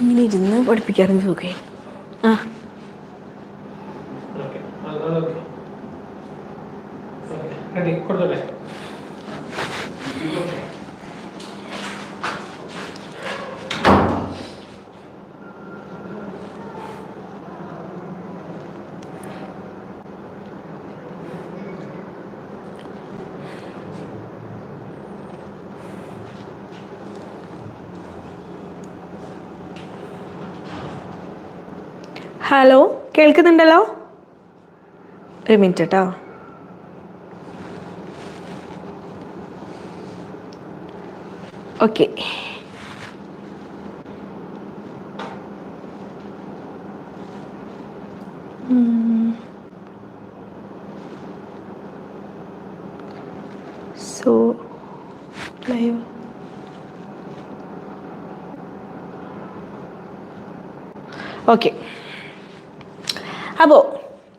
ഇങ്ങനെ ഇരുന്ന് പഠിപ്പിക്കാറുണ്ട് സുഖേ ആ ഓക്കെ ഓക്കെ റെഡി കൊടുത്തോട്ടെ ഹലോ കേൾക്കുന്നുണ്ടല്ലോ? ഒരു മിനിറ്റ് കേട്ടോ ഓക്കെ സോ ലൈവ് ഓക്കെ അപ്പോൾ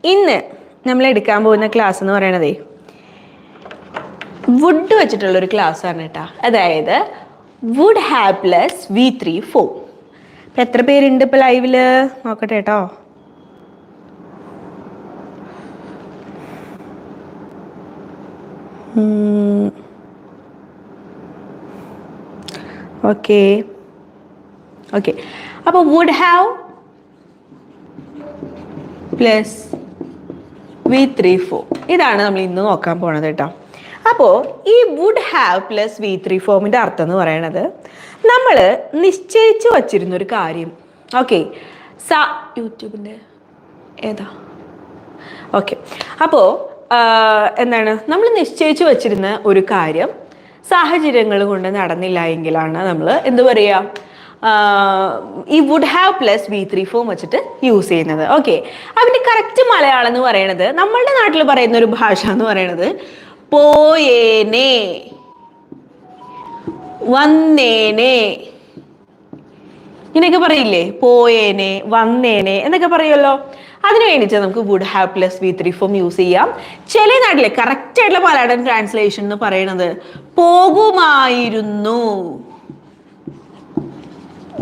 ഇന്ന് നമ്മൾ എടുക്കാൻ പോകുന്ന ക്ലാസ് എന്ന് പറയണതേ വുഡ് വെച്ചിട്ടുള്ള ഒരു ക്ലാസ് ആണ് കേട്ടോ അതായത് would have V three form ഇപ്പം എത്ര പേരുണ്ട് ഇപ്പം ലൈവിൽ നോക്കട്ടെ കേട്ടോ ഓക്കെ. ഓക്കെ. അപ്പോൾ would have plus V three form ഇതാണ് നമ്മൾ ഇന്ന് നോക്കാൻ പോണത് കേട്ടോ. അപ്പോൾ ഈ would have plus V three ഫോമിന്റെ അർത്ഥം എന്ന് പറയണത് നമ്മൾ നിശ്ചയിച്ചു വച്ചിരുന്ന ഒരു കാര്യം. ഓക്കെ സ യൂട്യൂബിന്റെ ഏതാ? ഓക്കെ അപ്പോൾ എന്താണ്? നമ്മൾ നിശ്ചയിച്ചു വച്ചിരുന്ന ഒരു കാര്യം സാഹചര്യങ്ങൾ കൊണ്ട് നടന്നില്ല എങ്കിലാണ് നമ്മൾ എന്തു പറയുക ഈ would have plus V three form വെച്ചിട്ട് യൂസ് ചെയ്യുന്നത്. ഓക്കെ അതിന്റെ കറക്റ്റ് മലയാളം എന്ന് പറയുന്നത് നമ്മളുടെ നാട്ടിൽ പറയുന്ന ഒരു ഭാഷ എന്ന് പറയുന്നത് പോയേനെ. വന്നേനെ. ഇങ്ങനെയൊക്കെ പറയില്ലേ? പോയേനെ വന്നേനെ എന്നൊക്കെ പറയുമല്ലോ. അതിന് വേണ്ടിയിട്ട് നമുക്ക് would have plus V three form use ചെയ്യാം. ചില നാട്ടിലെ കറക്റ്റ് ആയിട്ടുള്ള മലയാളം ട്രാൻസ്ലേഷൻ എന്ന് പറയുന്നത് പോകുമായിരുന്നു.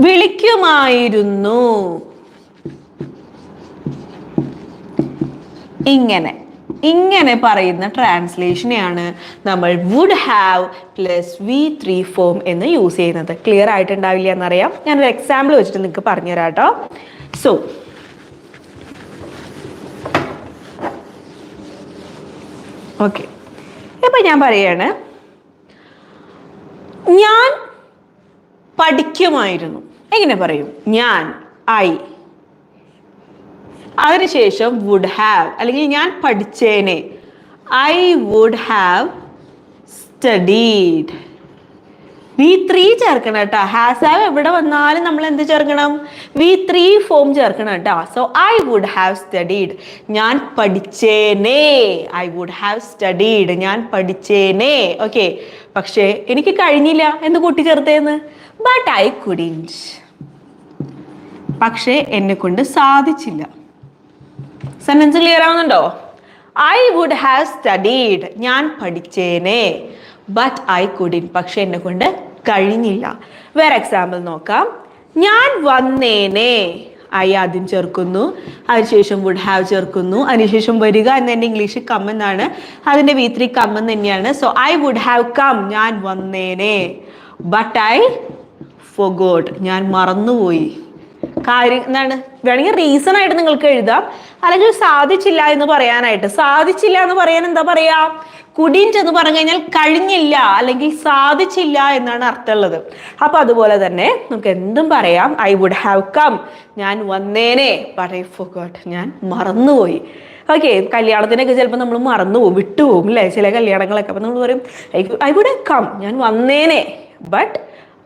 വിളിക്കുമായിരുന്നു. ഇങ്ങനെ ഇങ്ങനെ പറയുന്ന ട്രാൻസ്ലേഷനെയാണ് നമ്മൾ would have plus V three form എന്ന് യൂസ് ചെയ്യുന്നത്. ക്ലിയർ ആയിട്ടുണ്ടാവില്ല എന്നറിയാം. ഞാനൊരു എക്സാമ്പിൾ വെച്ചിട്ട് നിങ്ങൾക്ക് പറഞ്ഞുതരാം കേട്ടോ സോ ഓക്കെ ഇപ്പം ഞാൻ പറയാണ് ഞാൻ പഠിക്കുമായിരുന്നു. എങ്ങനെ പറയും? ഞാൻ ഐ അതിനുശേഷം വുഡ് ഹാവ് അല്ലെങ്കിൽ ഞാൻ പഠിച്ചേനെ. I would have studied V three ചേർക്കണം കേട്ടോ. ഹാസ് ഹാവ് എവിടെ വന്നാലും നമ്മൾ എന്ത് ചേർക്കണം? വി ത്രീ ഫോം ചേർക്കണം കേട്ടോ. So I would have studied ഞാൻ പഠിച്ചേനേ. ഐ വുഡ് ഹാവ് സ്റ്റഡീഡ് ഞാൻ പഠിച്ചേനേ. ഓക്കെ പക്ഷേ എനിക്ക് കഴിഞ്ഞില്ല. എന്ന് കൂട്ടിച്ചേർത്തേന്ന് ബട്ട് ഐ കുഡിന്റ് പക്ഷേ എന്നെ കൊണ്ട് സാധിച്ചില്ല. സെന്റൻസ് ക്ലിയർ ആവുന്നുണ്ടോ? ഐ വുഡ് ഹാവ് സ്റ്റഡീഡ് ഞാൻ പഠിച്ചേനെ. ബട്ട് ഐ കുഡിൻ പക്ഷെ എന്നെ കൊണ്ട് കഴിഞ്ഞില്ല. വേറെ എക്സാമ്പിൾ നോക്കാം. ഞാൻ വന്നേനെ. ഐ ആദ്യം ചേർക്കുന്നു. അതിനുശേഷം വുഡ് ഹാവ് ചേർക്കുന്നു. അതിനുശേഷം വരിക എന്നെ ഇംഗ്ലീഷിൽ കം എന്നാണ്. അതിന്റെ വി ത്രീ കം തന്നെയാണ്. So I would have come ഞാൻ വന്നേനെ. ബട്ട് ഐ ഫൊഗോട്ട് ഞാൻ മറന്നുപോയി. കാര്യം എന്താണ്? വേണമെങ്കിൽ റീസൺ ആയിട്ട് നിങ്ങൾക്ക് എഴുതാം. അല്ലെങ്കിൽ സാധിച്ചില്ല എന്ന് പറയാനായിട്ട്. സാധിച്ചില്ല എന്ന് പറയാൻ എന്താ പറയാ? കുടിന്റ് എന്ന് പറഞ്ഞു കഴിഞ്ഞാൽ കഴിഞ്ഞില്ല അല്ലെങ്കിൽ സാധിച്ചില്ല എന്നാണ് അർത്ഥമുള്ളത്. അപ്പൊ അതുപോലെ തന്നെ നമുക്ക് എന്തും പറയാം. ഐ വുഡ് ഹാവ് കം ഞാൻ വന്നേനെ. ബട്ട് ഞാൻ മറന്നുപോയി. ഓക്കെ കല്യാണത്തിനൊക്കെ ചിലപ്പോൾ നമ്മൾ മറന്നുപോകും വിട്ടുപോകും അല്ലേ? ചില കല്യാണങ്ങളൊക്കെ. അപ്പം നമ്മൾ പറയും ഐ വുഡ് കം ഞാൻ വന്നേനെ. ബട്ട്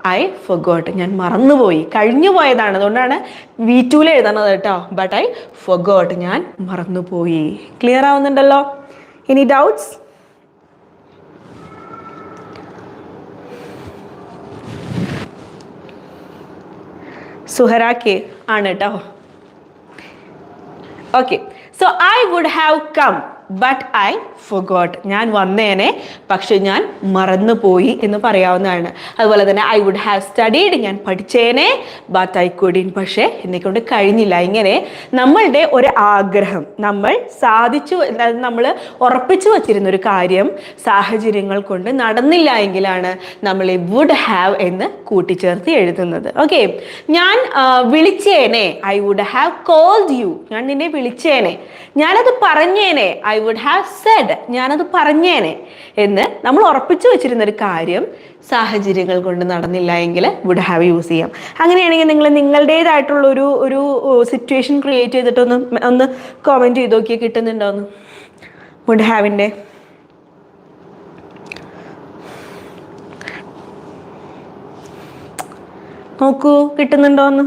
ഐ ഫൊഗോട്ട് ഞാൻ മറന്നുപോയി. കഴിഞ്ഞു പോയതാണ്. അതുകൊണ്ടാണ് വി എഴുതണത് കേട്ടോ. ബട്ട് ഐ ഫൊഗോട്ട് ഞാൻ മറന്നുപോയി. ക്ലിയർ ആവുന്നുണ്ടല്ലോ? ഇനി ഡൗട്ട്സ് സുഹറാക്ക് ആണ് കേട്ടോ okay so I would have come but I forgot ഞാൻ വന്നേനെ പക്ഷെ ഞാൻ മറന്നുപോയി എന്ന് പറയാവുന്നതാണ്. അതുപോലെ തന്നെ ഐ വുഡ് ഹാവ് സ്റ്റഡീഡ് ഞാൻ പഠിച്ചേനെ ബട്ട് ഐ കുഡിൻ പക്ഷേ എന്നെ കൊണ്ട് കഴിഞ്ഞില്ല. ഇങ്ങനെ നമ്മളുടെ ഒരു ആഗ്രഹം നമ്മൾ സാധിച്ചു നമ്മൾ ഉറപ്പിച്ചു വച്ചിരുന്ന ഒരു കാര്യം സാഹചര്യങ്ങൾ കൊണ്ട് നടന്നില്ല എങ്കിലാണ് നമ്മൾ ഈ വുഡ് ഹാവ് എന്ന് കൂട്ടിച്ചേർത്ത് എഴുതുന്നത്. ഓക്കെ ഞാൻ വിളിച്ചേനെ. I would have called you ഞാൻ നിന്നെ വിളിച്ചേനെ. ഞാനത് പറഞ്ഞേനെ. ഐ വുഡ് ഹാവ് സെഡ് ഞാനത് പറഞ്ഞേനെ എന്ന് നമ്മൾ ഉറപ്പിച്ചു വെച്ചിരുന്ന ഒരു കാര്യം സാഹചര്യങ്ങൾ കൊണ്ട് നടന്നില്ല എങ്കിൽ വുഡ് ഹാവ് യൂസ് ചെയ്യാം. അങ്ങനെയാണെങ്കിൽ നിങ്ങൾ നിങ്ങളുടേതായിട്ടുള്ള ഒരു ഒരു സിറ്റുവേഷൻ ക്രിയേറ്റ് ചെയ്തിട്ടൊന്ന് ഒന്ന് കോമെന്റ് ചെയ്ത് നോക്കിയാൽ കിട്ടുന്നുണ്ടോന്ന്? വുഡ് ഹാവിന്റെ നോക്കൂ കിട്ടുന്നുണ്ടോന്ന്?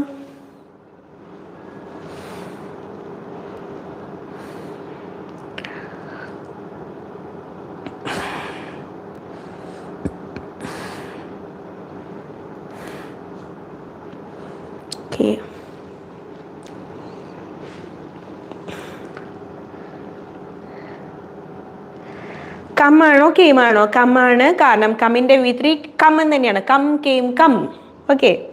കമ്മാണോ കെയിമാണോ കമ്മാണ് കാരണം കമ്മിന്റെ വി ത്രീ കം എന്ന് തന്നെയാണ്. Come came come. Okay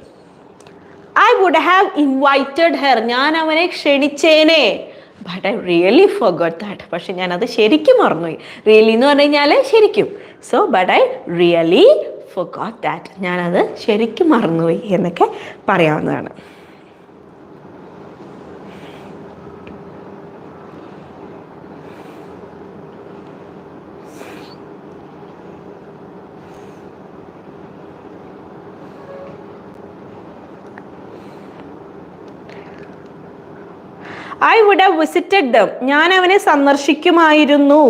I would have invited her ഞാൻ അവനെ ക്ഷണിച്ചേനെ. But I really forgot that പക്ഷെ ഞാൻ അത് ശരിക്കും മറന്നുപോയി. റിയലി എന്ന് പറഞ്ഞു കഴിഞ്ഞാൽ ശരിക്കും. So but I really forgot that ഞാനത് ശരിക്കും മറന്നുപോയി എന്നൊക്കെ പറയാവുന്നതാണ്. I would have visited them ഞാൻ അവനെ സന്ദർശിക്കുമായിരുന്നു.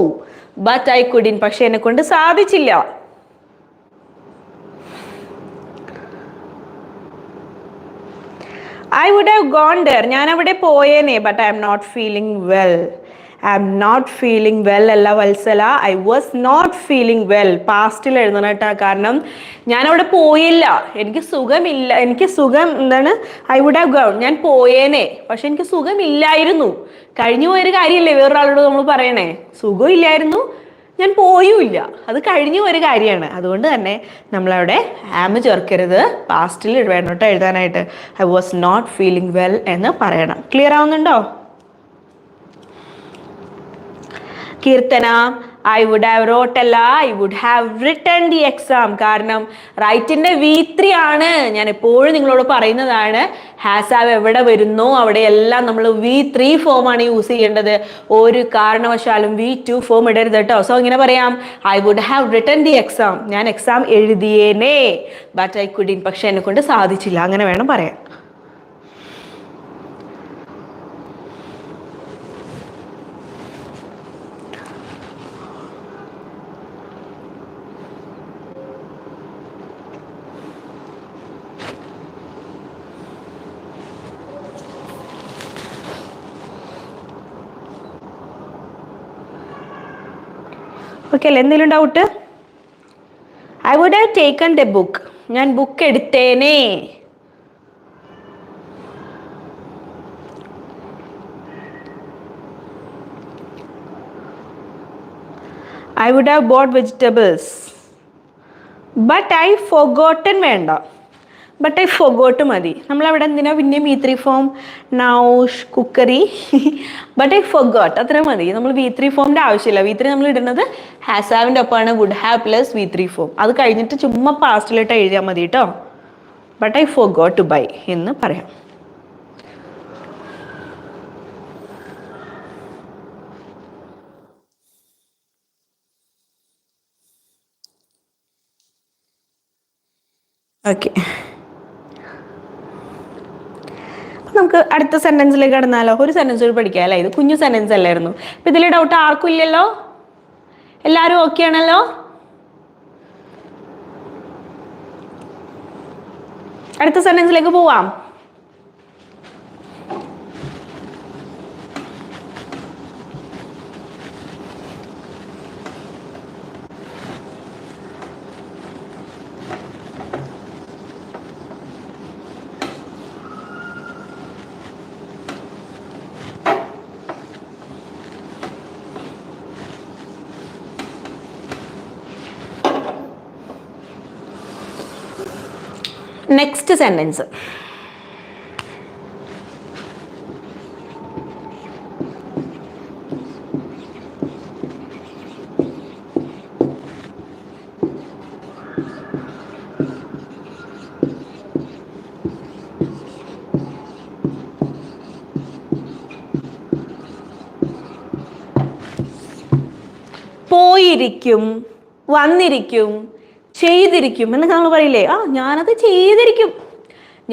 ബട്ട് ഐ കുഡിൻ പക്ഷെ എന്നെ കൊണ്ട് സാധിച്ചില്ല. I would have gone there ഞാൻ അവിടെ പോയേനെ but I'm not feeling well I'm not feeling well അല്ല Vatsala. I was not feeling well പാസ്റ്റിൽ എഴുതണം കേട്ടോ. കാരണം ഞാൻ അവിടെ പോയില്ല. എനിക്ക് സുഖമില്ല. എനിക്ക് സുഖം എന്താണ്? ഐ വുഡ് ഹാവ് ഗൗൺ ഞാൻ പോയേനെ. പക്ഷെ എനിക്ക് സുഖമില്ലായിരുന്നു. കഴിഞ്ഞു പോയൊരു കാര്യമല്ലേ? വേറൊരാളോട് നമ്മൾ പറയണേ. സുഖമില്ലായിരുന്നു. ഞാൻ പോയുമില്ല. അത് കഴിഞ്ഞു ഒരു കാര്യമാണ്. അതുകൊണ്ട് തന്നെ നമ്മളവിടെ ആമ് ചേർക്കരുത്. പാസ്റ്റിൽ വേണം എഴുതാനായിട്ട്. I was not feeling well എന്ന് പറയണം. ക്ലിയർ ആവുന്നുണ്ടോ? Keerthana. I would have wrote അല്ല I would have written the exam കാരണം റൈറ്റിന്റെ വി ത്രീ ആണ്. ഞാൻ എപ്പോഴും നിങ്ങളോട് പറയുന്നതാണ് ഹാസ് ഹാവ് എവിടെ വരുന്നോ അവിടെയെല്ലാം നമ്മൾ വി ത്രീ ഫോം ആണ് യൂസ് ചെയ്യേണ്ടത്. ഒരു കാരണവശാലും വി ടു ഫോം ഇടരുത് കേട്ടോ. സോ ഇങ്ങനെ പറയാം. I would have written the exam ഞാൻ എക്സാം എഴുതിയേനെ ബട്ട് ഐ കുഡിൻ പക്ഷെ എന്നെ കൊണ്ട് സാധിച്ചില്ല. അങ്ങനെ വേണം പറയാൻ. ഓക്കെ അല്ലേ? എന്തെങ്കിലും doubt I would have taken the book ഞാൻ book എടുത്തേനെ. I would have bought vegetables but I forgotten വേണ്ട. ബട്ട് ഐ ഫൊഗോട്ട് മതി. നമ്മളവിടെ എന്തിനാ? പിന്നെയും വി ത്രീ ഫോം നൗഷ് കുക്കറി ബട്ട് ഐ ഫൊഗോട്ട് അത്ര മതി. നമ്മൾ വി ത്രീ ഫോമിന്റെ ആവശ്യമില്ല. വി ത്രീ നമ്മൾ ഇടുന്നത് ഹാസാവിന്റെ ഒപ്പമാണ്. Would have plus V three form അത് കഴിഞ്ഞിട്ട് ചുമ്മാ പാസ്റ്റിലിട്ട് എഴുതിയാൽ മതി കേട്ടോ ബട്ട് ഐ ഫൊഗോട്ട് ബൈ എന്ന് പറയാം. ഓക്കെ നമുക്ക് അടുത്ത സെന്റൻസിലേക്ക് കടന്നാലോ? ഒരു സെന്റൻസ് കൂടി പഠിക്കാം അല്ലേ? ഇത് കുഞ്ഞു സെന്റൻസ് അല്ലായിരുന്നു. അപ്പൊ ഇതിൽ ഡൗട്ട് ആർക്കും ഇല്ലല്ലോ? എല്ലാവരും ഓക്കെ ആണല്ലോ? അടുത്ത സെന്റൻസിലേക്ക് പോവാം. നെക്സ്റ്റ് സെന്റൻസ് പോയിരിക്കും വന്നിരിക്കും ചെയ്തിരിക്കും. എന്നൊക്കെ നമ്മൾ പറയില്ലേ? ആ ഞാനത് ചെയ്തിരിക്കും.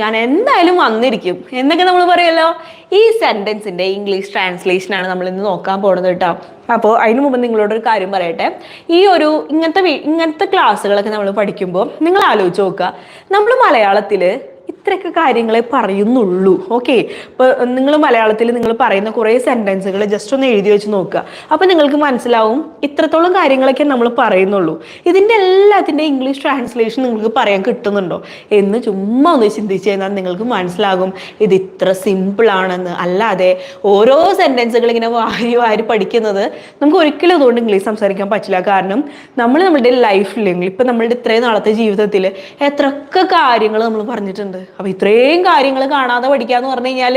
ഞാൻ എന്തായാലും വന്നിരിക്കും. എന്നൊക്കെ നമ്മൾ പറയുമല്ലോ ഈ സെന്റൻസിന്റെ ഇംഗ്ലീഷ് ട്രാൻസ്ലേഷൻ ആണ് നമ്മൾ ഇന്ന് നോക്കാൻ പോകുന്നത് കേട്ടോ. അപ്പോൾ അതിനു മുമ്പ് നിങ്ങളോട് ഒരു കാര്യം പറയട്ടെ. ഈ ഒരു ഇങ്ങനത്തെ ഇങ്ങനത്തെ ക്ലാസ്സുകളൊക്കെ നമ്മൾ പഠിക്കുമ്പോൾ നിങ്ങൾ ആലോചിച്ച് നോക്കുക. നമ്മൾ മലയാളത്തിൽ ഇത്രയൊക്കെ കാര്യങ്ങളെ പറയുന്നുള്ളൂ. ഓക്കെ ഇപ്പോൾ നിങ്ങൾ മലയാളത്തിൽ നിങ്ങൾ പറയുന്ന കുറേ സെന്റൻസുകൾ ജസ്റ്റ് ഒന്ന് എഴുതി വെച്ച് നോക്കുക. അപ്പോൾ നിങ്ങൾക്ക് മനസ്സിലാവും ഇത്രത്തോളം കാര്യങ്ങളൊക്കെ നമ്മൾ പറയുന്നുള്ളൂ. ഇതിന്റെ എല്ലാത്തിന്റെ ഇംഗ്ലീഷ് ട്രാൻസ്ലേഷൻ നിങ്ങൾക്ക് പറയാൻ കിട്ടുന്നുണ്ടോ? എന്ന് ചുമ്മാ ഒന്ന് ചിന്തിച്ച് കഴിഞ്ഞാൽ നിങ്ങൾക്ക് മനസ്സിലാകും ഇത് ഇത്ര സിമ്പിൾ ആണെന്ന്. അല്ലാതെ ഓരോ സെന്റൻസുകൾ ഇങ്ങനെ വാരി വാരി പഠിക്കുന്നത് നമുക്ക് ഒരിക്കലും അതുകൊണ്ട് ഇംഗ്ലീഷ് സംസാരിക്കാൻ പറ്റില്ല. കാരണം നമ്മൾ നമ്മുടെ ലൈഫിൽ ഇപ്പം നമ്മളുടെ ഇത്രയും നാളത്തെ ജീവിതത്തിൽ എത്രയൊക്കെ കാര്യങ്ങൾ നമ്മൾ പറഞ്ഞിട്ടുണ്ട്. അപ്പോൾ ഇത്രയും കാര്യങ്ങൾ കാണാതെ പഠിക്കുക എന്ന് പറഞ്ഞു കഴിഞ്ഞാൽ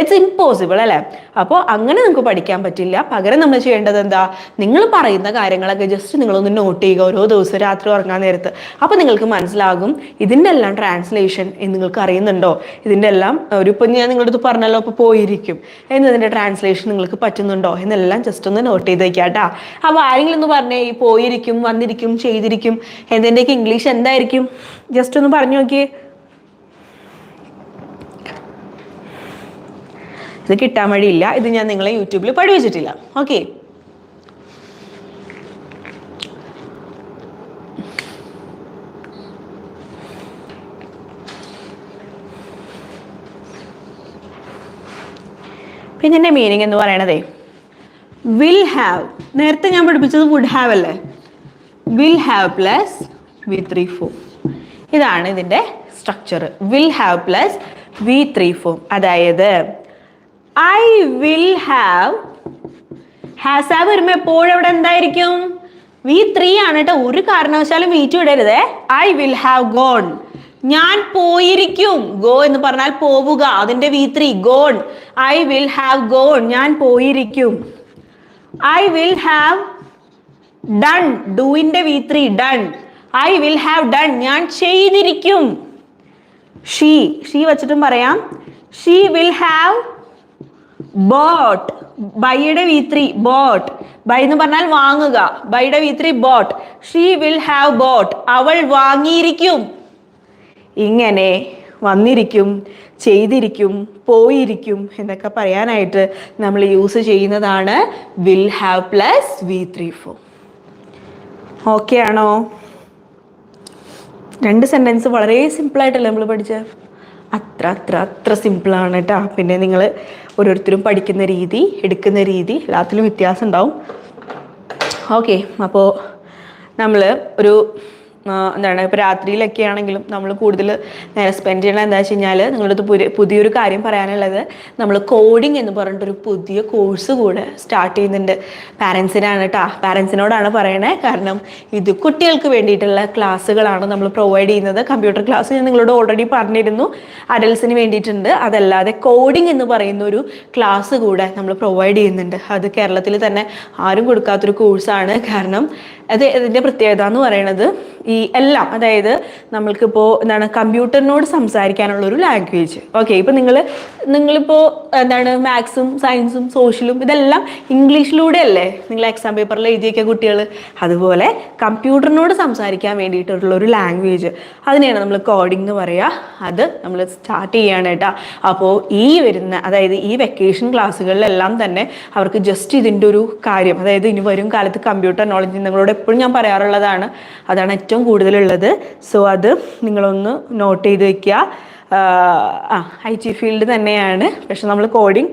ഇറ്റ്സ് ഇമ്പോസിബിൾ അല്ലേ? അപ്പോൾ അങ്ങനെ നിങ്ങൾക്ക് പഠിക്കാൻ പറ്റില്ല. പകരം നമ്മൾ ചെയ്യേണ്ടത് എന്താ? നിങ്ങൾ പറയുന്ന കാര്യങ്ങളൊക്കെ ജസ്റ്റ് നിങ്ങളൊന്ന് നോട്ട് ചെയ്യുക. ഓരോ ദിവസവും രാത്രി ഉറങ്ങാൻ നേരത്ത്. അപ്പോൾ നിങ്ങൾക്ക് മനസ്സിലാകും ഇതിന്റെ എല്ലാം ട്രാൻസ്ലേഷൻ നിങ്ങൾക്ക് അറിയുന്നുണ്ടോ? ഇതിന്റെ എല്ലാം ഒരു ഇപ്പം ഞാൻ നിങ്ങളുടെ അടുത്ത് പറഞ്ഞല്ലോ അപ്പോൾ പോയിരിക്കും. എന്നതിന്റെ ട്രാൻസ്ലേഷൻ നിങ്ങൾക്ക് പറ്റുന്നുണ്ടോ? എന്നെല്ലാം ജസ്റ്റ് ഒന്ന് നോട്ട് ചെയ്ത് വയ്ക്കുക കേട്ടോ അപ്പോൾ ആരെങ്കിലും ഒന്ന് പറഞ്ഞേ ഈ പോയിരിക്കും വന്നിരിക്കും ചെയ്തിരിക്കും എന്തിന്റെയൊക്കെ ഇംഗ്ലീഷ് എന്തായിരിക്കും? ജസ്റ്റ് ഒന്ന് പറഞ്ഞു നോക്കിയേ. ഇത് കിട്ടാൻ വഴിയില്ല. ഇത് ഞാൻ നിങ്ങളെ യൂട്യൂബിൽ പഠിപ്പിച്ചിട്ടില്ല. ഓക്കെ പിന്നെ എന്റെ മീനിങ് എന്ന് പറയണതേ വിൽ ഹാവ് നേരത്തെ ഞാൻ പഠിപ്പിച്ചത് വുഡ് ഹാവ് അല്ലേ? Will have plus V three form ഇതാണ് ഇതിന്റെ structure will have plus V three form അതായത് I will have has have വരുമ്പോൾ എപ്പോഴും അവിടെ എന്തായിരിക്കും? വി ത്രീ ആണ് കേട്ടോ ഒരു കാരണവശാലും വി ടു ഇടരുതേ. ഐ വിൽ ഹാവ് ഗോൺ ഞാൻ പോയിരിക്കും. ഗോ എന്ന് പറഞ്ഞാൽ പോവുക. അതിന്റെ V three gone I will have gone ഞാൻ പോയിരിക്കും. I will have done ഡൂയിന്റെ V three done I will have done ഞാൻ ചെയ്തിരിക്കും. ഷീ ഷീ വെച്ചിട്ടും പറയാം. ഷീ വിൽ ഹാവ് ബോട്ട് ബൈയുടെ വി ത്രീ ബോട്ട് ബൈ എന്ന് പറഞ്ഞാൽ വാങ്ങുക. ബൈയുടെ V three bought she will have bought അവൾ വാങ്ങിയിരിക്കും. ഇങ്ങനെ വന്നിരിക്കും ചെയ്തിരിക്കും പോയിരിക്കും എന്നൊക്കെ പറയാനായിട്ട് നമ്മൾ യൂസ് ചെയ്യുന്നതാണ് will have plus V three form okay ആണോ? രണ്ട് സെന്റൻസ് വളരെ സിമ്പിളായിട്ടല്ലേ നമ്മൾ പഠിച്ചത്? അത്ര അത്ര അത്ര സിമ്പിളാണ് കേട്ടോ പിന്നെ നിങ്ങൾ ഓരോരുത്തരും പഠിക്കുന്ന രീതി എടുക്കുന്ന രീതി എല്ലാത്തിലും വ്യത്യാസം ഉണ്ടാവും. ഓക്കെ അപ്പോൾ നമ്മൾ ഒരു എന്താണ് ഇപ്പോൾ രാത്രിയിലൊക്കെ ആണെങ്കിലും നമ്മൾ കൂടുതൽ നേരം സ്പെൻഡ് ചെയ്യണം എന്താ വെച്ച് കഴിഞ്ഞാൽ നിങ്ങളുടെ അടുത്ത് പുതിയ പുതിയൊരു കാര്യം പറയാനുള്ളത് നമ്മൾ കോഡിംഗ് എന്ന് പറഞ്ഞിട്ടൊരു പുതിയ കോഴ്സ് കൂടെ സ്റ്റാർട്ട് ചെയ്യുന്നുണ്ട്. പാരൻസിനാണ് കേട്ടോ പാരൻസിനോടാണ് പറയണേ. കാരണം ഇത് കുട്ടികൾക്ക് വേണ്ടിയിട്ടുള്ള ക്ലാസ്സുകളാണ് നമ്മൾ പ്രൊവൈഡ് ചെയ്യുന്നത്. കമ്പ്യൂട്ടർ ക്ലാസ് ഞാൻ നിങ്ങളോട് ഓൾറെഡി പറഞ്ഞിരുന്നു. അഡൽസിന് വേണ്ടിയിട്ടുണ്ട്. അതല്ലാതെ കോഡിംഗ് എന്ന് പറയുന്ന ഒരു ക്ലാസ് കൂടെ നമ്മൾ പ്രൊവൈഡ് ചെയ്യുന്നുണ്ട്. അത് കേരളത്തിൽ തന്നെ ആരും കൊടുക്കാത്തൊരു കോഴ്സാണ് കാരണം അത് ഇതിന്റെ പ്രത്യേകത എന്ന് പറയുന്നത് ഈ എല്ലാം അതായത് നമ്മൾക്കിപ്പോൾ എന്താണ് കമ്പ്യൂട്ടറിനോട് സംസാരിക്കാനുള്ള ഒരു ലാംഗ്വേജ് ഓക്കെ ഇപ്പം നിങ്ങൾ നിങ്ങളിപ്പോൾ എന്താണ് മാത്സും സയൻസും സോഷ്യലും ഇതെല്ലാം ഇംഗ്ലീഷിലൂടെ അല്ലേ നിങ്ങൾ എക്സാം പേപ്പറിൽ എഴുതിയൊക്കെ കുട്ടികൾ അതുപോലെ കമ്പ്യൂട്ടറിനോട് സംസാരിക്കാൻ വേണ്ടിയിട്ടുള്ള ഒരു ലാംഗ്വേജ് അതിനെയാണ് നമ്മൾ കോഡിംഗ് എന്ന് പറയുക അത് നമ്മൾ സ്റ്റാർട്ട് ചെയ്യാണ് കേട്ടോ. അപ്പോൾ ഈ വരുന്ന അതായത് ഈ വെക്കേഷൻ ക്ലാസ്സുകളിലെല്ലാം തന്നെ അവർക്ക് ജസ്റ്റ് ഇതിന്റെ ഒരു കാര്യം അതായത് ഇനി വരും കാലത്ത് കമ്പ്യൂട്ടർ നോളജ് നിങ്ങളോട് എപ്പോഴും ഞാൻ പറയാറുള്ളതാണ്. അതാണ് ഏറ്റവും കൂടുതലുള്ളത്. സോ അത് നിങ്ങളൊന്ന് നോട്ട് ചെയ്ത് വെക്കുക. ആ ഐ ടി ഫീൽഡ് തന്നെയാണ്. പക്ഷെ നമ്മൾ കോഡിങ്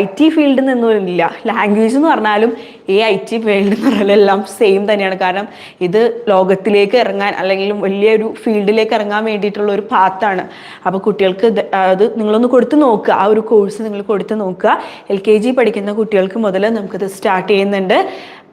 ഐ ടി ഫീൽഡിൽ നിന്നും ഇല്ല. ലാംഗ്വേജ് എന്ന് പറഞ്ഞാലും ഈ ഐ ടി ഫീൽഡ് എന്ന് പറഞ്ഞാലും എല്ലാം സെയിം തന്നെയാണ്. കാരണം ഇത് ലോകത്തിലേക്ക് ഇറങ്ങാൻ അല്ലെങ്കിൽ വലിയൊരു ഫീൽഡിലേക്ക് ഇറങ്ങാൻ വേണ്ടിയിട്ടുള്ള ഒരു പാത്താണ് അപ്പോൾ കുട്ടികൾക്ക് അത് നിങ്ങളൊന്ന് കൊടുത്ത് നോക്കുക. ആ ഒരു കോഴ്സ് നിങ്ങൾ കൊടുത്ത് നോക്കുക. എൽ കെ ജി പഠിക്കുന്ന കുട്ടികൾക്ക് മുതൽ നമുക്കിത് സ്റ്റാർട്ട് ചെയ്യുന്നുണ്ട്.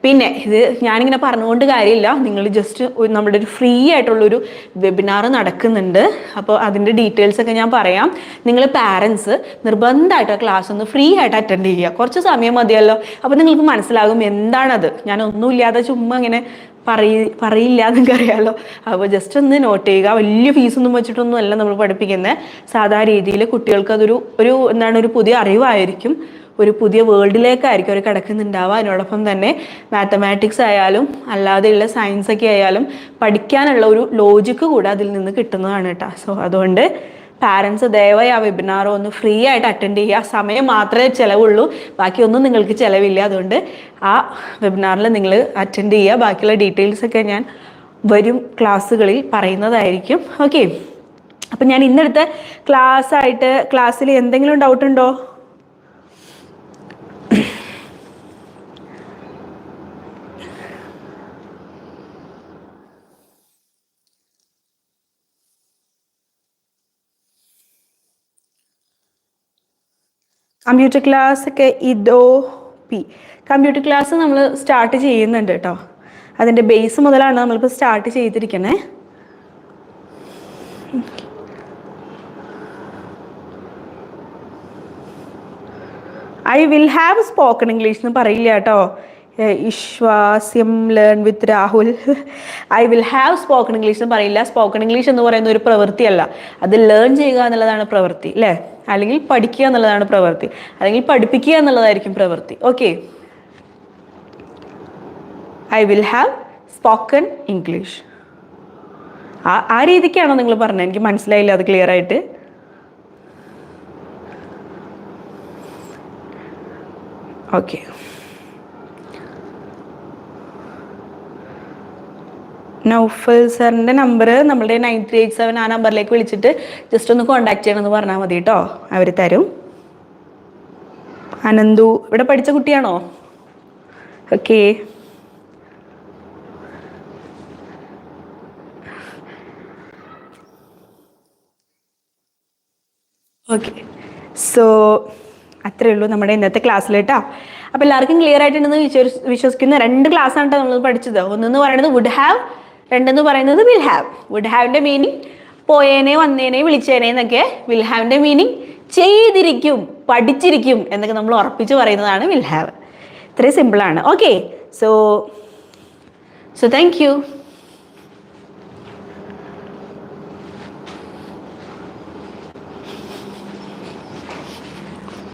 പിന്നെ ഇത് ഞാനിങ്ങനെ പറഞ്ഞുകൊണ്ട് കാര്യമില്ല. നിങ്ങൾ ജസ്റ്റ് നമ്മുടെ ഒരു ഫ്രീ ആയിട്ടുള്ളൊരു വെബിനാർ നടക്കുന്നുണ്ട്. അപ്പോൾ അതിന്റെ ഡീറ്റെയിൽസ് ഒക്കെ ഞാൻ പറയാം. നിങ്ങൾ പാരൻസ് നിർബന്ധമായിട്ട് ക്ലാസ് ഒന്ന് ഫ്രീ ആയിട്ട് അറ്റൻഡ് ചെയ്യുക. കുറച്ച് സമയം മതിയല്ലോ. അപ്പോൾ നിങ്ങൾക്ക് മനസ്സിലാകും എന്താണത്. ഞാൻ ഒന്നുമില്ലാതെ ചുമ്മാ ഇങ്ങനെ പറയി പറയില്ല എന്നൊക്കെ അറിയാമല്ലോ അപ്പോൾ ജസ്റ്റ് ഒന്ന് നോട്ട് ചെയ്യുക. വലിയ ഫീസൊന്നും വെച്ചിട്ടൊന്നും അല്ല നമ്മൾ പഠിപ്പിക്കുന്നത് സാധാരണ രീതിയിൽ കുട്ടികൾക്ക് അതൊരു ഒരു എന്താണ് ഒരു പുതിയ അറിവായിരിക്കും. ഒരു പുതിയ വേൾഡിലേക്കായിരിക്കും അവർ കിടക്കുന്നുണ്ടാവുക. അതിനോടൊപ്പം തന്നെ മാത്തമാറ്റിക്സ് ആയാലും അല്ലാതെയുള്ള സയൻസ് ഒക്കെ ആയാലും പഠിക്കാനുള്ള ഒരു ലോജിക്ക് കൂടെ അതിൽ നിന്ന് കിട്ടുന്നതാണ് കേട്ടോ സോ അതുകൊണ്ട് പാരൻസ് ദയവായി ആ വെബിനാർ ഒന്ന് ഫ്രീ ആയിട്ട് അറ്റൻഡ് ചെയ്യുക. സമയം മാത്രമേ ചിലവുള്ളൂ. ബാക്കിയൊന്നും നിങ്ങൾക്ക് ചിലവില്ല. അതുകൊണ്ട് ആ വെബിനാറിൽ നിങ്ങൾ അറ്റൻഡ് ചെയ്യുക. ബാക്കിയുള്ള ഡീറ്റെയിൽസ് ഒക്കെ ഞാൻ വരും ക്ലാസ്സുകളിൽ പറയുന്നതായിരിക്കും. ഓക്കെ അപ്പം ഞാൻ ഇന്നെടുത്ത ക്ലാസ് ആയിട്ട് ക്ലാസ്സിൽ എന്തെങ്കിലും ഡൗട്ട് ഉണ്ടോ? കമ്പ്യൂട്ടർ ക്ലാസ് ഒക്കെ ഇതോ പി കമ്പ്യൂട്ടർ ക്ലാസ് നമ്മൾ സ്റ്റാർട്ട് ചെയ്യുന്നുണ്ട് കേട്ടോ അതിന്റെ ബേസ് മുതലാണ് നമ്മളിപ്പോൾ start ചെയ്തിരിക്കണേ. I will have spoken English എന്ന് പറയില്ല കേട്ടോ ഇശ്വാസ്യം learn with Rahul. I will have spoken English എന്ന് പറയില്ല. സ്പോക്കൺ ഇംഗ്ലീഷ് എന്ന് പറയുന്ന ഒരു പ്രവൃത്തിയല്ല. അത് ലേൺ ചെയ്യുക എന്നുള്ളതാണ് പ്രവൃത്തി അല്ലേ അല്ലെങ്കിൽ പഠിക്കുക എന്നുള്ളതാണ് പ്രവൃത്തി. അല്ലെങ്കിൽ പഠിപ്പിക്കുക എന്നുള്ളതായിരിക്കും പ്രവൃത്തി. Okay I will have spoken English ആ ആ രീതിക്കാണോ നിങ്ങൾ പറഞ്ഞത്? എനിക്ക് മനസ്സിലായില്ല അത് ക്ലിയർ ആയിട്ട്. ഓക്കെ നൗഫൽ സാറിന്റെ നമ്പർ നമ്മുടെ നയൻ ത്രീ എയ്റ്റ് സെവൻ ആ നമ്പറിലേക്ക് വിളിച്ചിട്ട് ജസ്റ്റ് ഒന്ന് കോണ്ടാക്ട് ചെയ്യണമെന്ന് പറഞ്ഞാൽ മതി കേട്ടോ അവർ തരും. അനന്തു ഇവിടെ പഠിച്ച കുട്ടിയാണോ? ഓക്കെ ഓക്കെ സോ അത്രേ ഉള്ളൂ നമ്മുടെ ഇന്നത്തെ ക്ലാസ്സിൽ കേട്ടോ അപ്പോൾ എല്ലാവർക്കും ക്ലിയർ ആയിട്ടുണ്ടെന്ന് വിശ്വസ് വിശ്വസിക്കുന്ന രണ്ട് ക്ലാസ്സാണ് കേട്ടോ നമ്മൾ പഠിച്ചത്. ഒന്നെന്ന് പറയുന്നത് വുഡ് ഹാവ് രണ്ടെന്ന് പറയുന്നത് വിൽ ഹാവ് വുഡ് ഹാവിന്റെ മീനിങ് പോയേനെ വന്നേനെ വിളിച്ചേനെ എന്നൊക്കെ വിൽ ഹാവിന്റെ മീനിങ് ചെയ്തിരിക്കും പഠിച്ചിരിക്കും എന്നൊക്കെ നമ്മൾ ഉറപ്പിച്ച് പറയുന്നതാണ് വിൽ ഹാവ് ഇത്രയും സിമ്പിളാണ് okay so so thank you